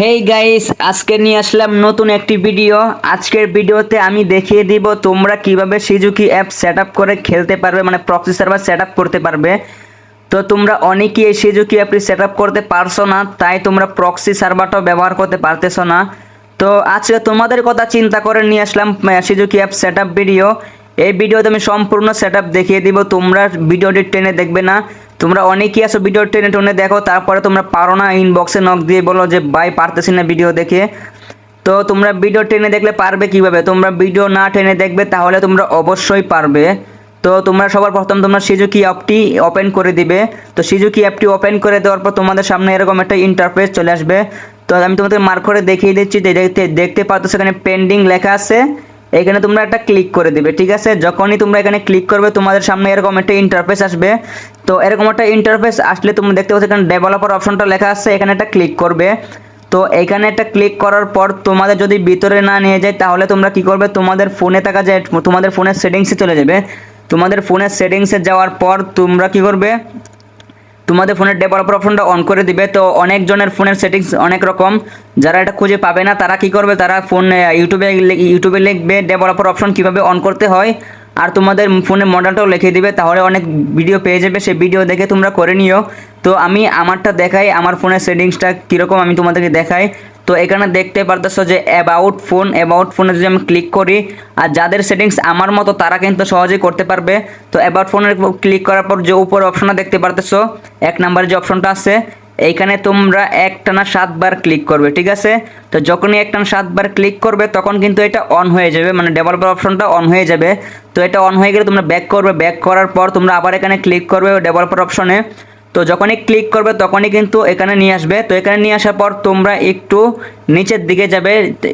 Hey guys আজকে নিয়ে আসলাম নতুন একটি ভিডিও আজকের ভিডিওতে আমি দেখিয়ে দিব তোমরা কীভাবে সিজুকি অ্যাপ সেট করে খেলতে পারবে মানে প্রক্সি সার্ভার সেট করতে পারবে। তো তোমরা অনেকেই এই সিজুকি অ্যাপটি সেট করতে পারছ না, তাই তোমরা প্রক্সি সার্ভারটাও ব্যবহার করতে পারতেছো না। তো আজকে তোমাদের কথা চিন্তা করে নিয়ে আসলাম সিজুকি অ্যাপ সেট ভিডিও এই ভিডিওতে আমি সম্পূর্ণ সেট দেখিয়ে দিব, তোমরা ভিডিওটি টেনে দেখবে না। তোমরা অনেকেই আসো ভিডিও টেনে টেনে দেখো, তারপরে তোমরা পারো না ইনবক্সে নক দিয়ে বলো যে, ভাই, পারতেছি না ভিডিও দেখে। তো তোমরা ভিডিও টেনে দেখলে পারবে কীভাবে? তোমরা ভিডিও না টেনে দেখবে, তাহলে তোমরা অবশ্যই পারবে। তো তোমরা সবার প্রথম তোমরা সিজুকি অ্যাপটি ওপেন করে দিবে। তো সিজুকি অ্যাপটি ওপেন করে দেওয়ার পর তোমাদের সামনে এরকম একটা ইন্টারফেস চলে আসবে। তো আমি তোমাদের মার্ক করে দেখিয়ে দিচ্ছি দেখতে দেখতে পাচ্ছ সেখানে পেন্ডিং লেখা আছে। এখানে তোমরা একটা ক্লিক করে দিবে, ঠিক আছে? যখনই তোমরা এখানে ক্লিক করবে, তোমাদের সামনে এরকম একটা ইন্টারফেস আসবে। তো এরকম একটা ইন্টারফেস আসলে তোমরা দেখতে পাচ্ছ এখানে ডেভেলপার অপশনটা লেখা আছে, এখানে একটা ক্লিক করবে। তো এখানে একটা ক্লিক করার পর তোমাদের যদি ভিতরে না নিয়ে যায়, তাহলে তোমরা কি করবে? তোমাদের ফোনে থাকা যায় তোমাদের ফোনের সেটিংসে চলে যাবে। তোমাদের ফোনের সেটিংসে যাওয়ার পর তোমরা কি করবে? তোমাদের ফোনের ডেভেলপার অপশনটা অন করে দিবে। তো অনেকজনের ফোনের সেটিংস অনেক রকম। যারা এটা খুঁজে পাবে না, তারা কি করবে? তারা ফোন ইউটিউবে ইউটিউবে লিখবে ডেভেলপার অপশন কীভাবে অন করতে হয়। আর তোমাদের ফোনের মডেলটাও লিখে দিবে, তাহলে অনেক ভিডিও পেয়ে যাবে। সেই ভিডিও দেখে তোমরা করে নিও। তো আমি আমারটা দেখাই, আমার ফোনের সেটিংসটা কীরকম আমি তোমাদেরকে দেখাই। তো এখানে দেখতে পারতেছো যে অ্যাবাউট ফোন অ্যাবাউট ফোনে যদি আমি ক্লিক করি, আর যাদের সেটিংস আমার মতো, তারা কিন্তু সহজেই করতে পারবে। তো অ্যাবাউট ফোনের ক্লিক করার পর যে উপর অপশনটা দেখতে পারতেছো, এক নাম্বারে যে অপশনটা আছে, এইখানে তোমরা একটানা সাতবার ক্লিক করবে, ঠিক আছে? তো যখনই একটানা সাতবার ক্লিক করবে, তখন কিন্তু এটা অন হয়ে যাবে মানে ডেভেলপার অপশনটা অন হয়ে যাবে। তো এটা অন হয়ে গেলে তোমরা ব্যাক করবে ব্যাক করার পর তোমরা আবার এখানে ক্লিক করবে ডেভেলপার অপশনে তো যখনই ক্লিক করবে তখনই কিন্তু এখানে নিয়ে আসবে। তো এখানে নিয়ে আসার পর তোমরা একটু নিচের দিকে যাবে।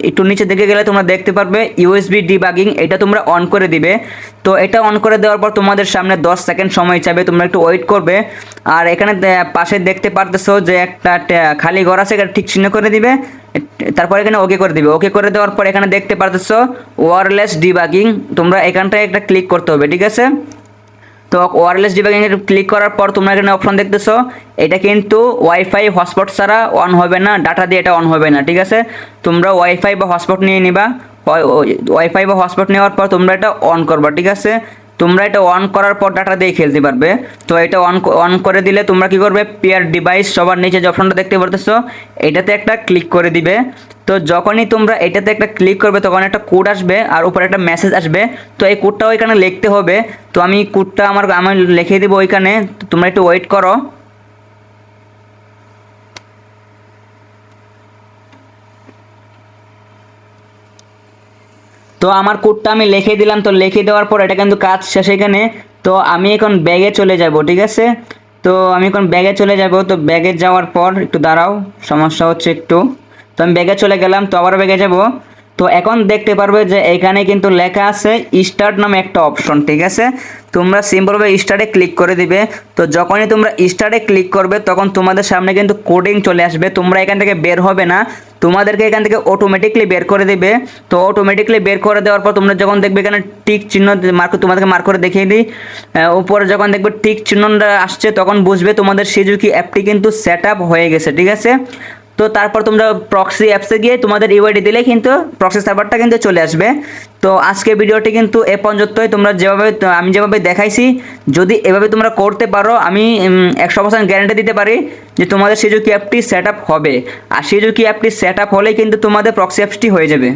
একটু নিচের দিকে গেলে তোমরা দেখতে পারবে ইউএসবি ডিবাগিং এটা তোমরা অন করে দিবে। তো এটা অন করে দেওয়ার পর তোমাদের সামনে 10 সেকেন্ড সময় চাবে তোমরা একটু ওয়েট করবে। আর এখানে পাশে দেখতে পারতেছো যে একটা খালি ঘর আছে, এটা ঠিক চিহ্ন করে দিবে। তারপর এখানে ওকে করে দিবে। ওকে করে দেওয়ার পর এখানে দেখতে পারতেছো ওয়ারলেস ডিবাগিং তোমরা এখানটায় একটা ক্লিক করতে হবে, ঠিক আছে? তো ওয়ারলেস ডিবাগিং এর ক্লিক করার পর তোমরা এখানে অপশন দেখতেছো, এটা কিন্তু ওয়াইফাই হটস্পট ছাড়া অন হবে না ডাটা দিয়ে এটা অন হবে না, ঠিক আছে? তোমরা ওয়াইফাই বা হটস্পট নিয়ে নিবা ওয়াইফাই বা হটস্পট নেওয়ার পর তোমরা এটা অন করবা, ঠিক আছে? তোমরা এটা অন করার পর ডাটা দিয়ে খেলতে পারবে। তো এটা অন অন করে দিলে তোমরা কি করবে? পেয়ার ডিভাইস সবার নিচে যে অপশনটা দেখতে পারতেছো, এটাতে একটা ক্লিক করে দিবে। তো যখনই তোমরা এটাতে একটা ক্লিক করবে, তখন একটা কোড আসবে আর উপরে একটা মেসেজ আসবে। তো এই কোডটা ওইখানে লিখতে হবে। তো আমি কোডটা আমার আমি লিখে দেবো ওইখানে। তোমরা একটু ওয়েট করো। তো আমার কোডটা আমি লিখে দিলাম, তো লিখে দেওয়ার পর এটা কিন্তু কাজ শেষ এখানে। তো আমি এখন ব্যাগে চলে যাব, ঠিক আছে? তো আমি এখন ব্যাগে চলে যাব, তো ব্যাগে যাওয়ার পর একটু দাঁড়াও, সমস্যা হচ্ছে একটু। তো আমি ব্যাগে চলে গেলাম, তো আবার ব্যাগে যাব। তো এখন দেখতে পারবে যে এখানে কিন্তু লেখা আছে স্টার্ট নামে একটা অপশন ঠিক আছে? তোমরা সিম্পলভাবে স্টার্টে ক্লিক করে দিবে। তো যখনই তোমরা স্টার্টে ক্লিক করবে, তখন তোমাদের সামনে কিন্তু কোডিং চলে আসবে। তোমরা এখান থেকে বের হবে না। তোমাদেরকে এখান থেকে অটোমেটিকলি বের করে দেবে। তো অটোমেটিকলি বের করে দেওয়ার পর তোমরা যখন দেখবে এখানে টিক চিহ্ন মার্ক তোমাদেরকে মার্ক করে দেখিয়ে দিই। উপরে যখন দেখবে টিক চিহ্নটা আসছে, তখন বুঝবে তোমাদের সিজুকি অ্যাপটি কিন্তু সেট হয়ে গেছে, ঠিক আছে? তো তারপর তোমরা প্রক্সি অ্যাপসে গিয়ে তোমাদের ইউআইডি দিলে কিন্তু প্রক্সি সার্ভারটা কিন্তু চলে আসবে। তো আজকে ভিডিওটি কিন্তু এ পর্যন্তই। তোমরা যেভাবে, আমি যেভাবে দেখাইছি, যদি এভাবে তোমরা করতে পারো, আমি একশো পার্সেন্ট গ্যারান্টি দিতে পারি যে তোমাদের সিজুকি অ্যাপটি সেট হবে। আর সিজুকি অ্যাপটি সেট হলেই কিন্তু তোমাদের প্রক্সি অ্যাপসটি হয়ে যাবে।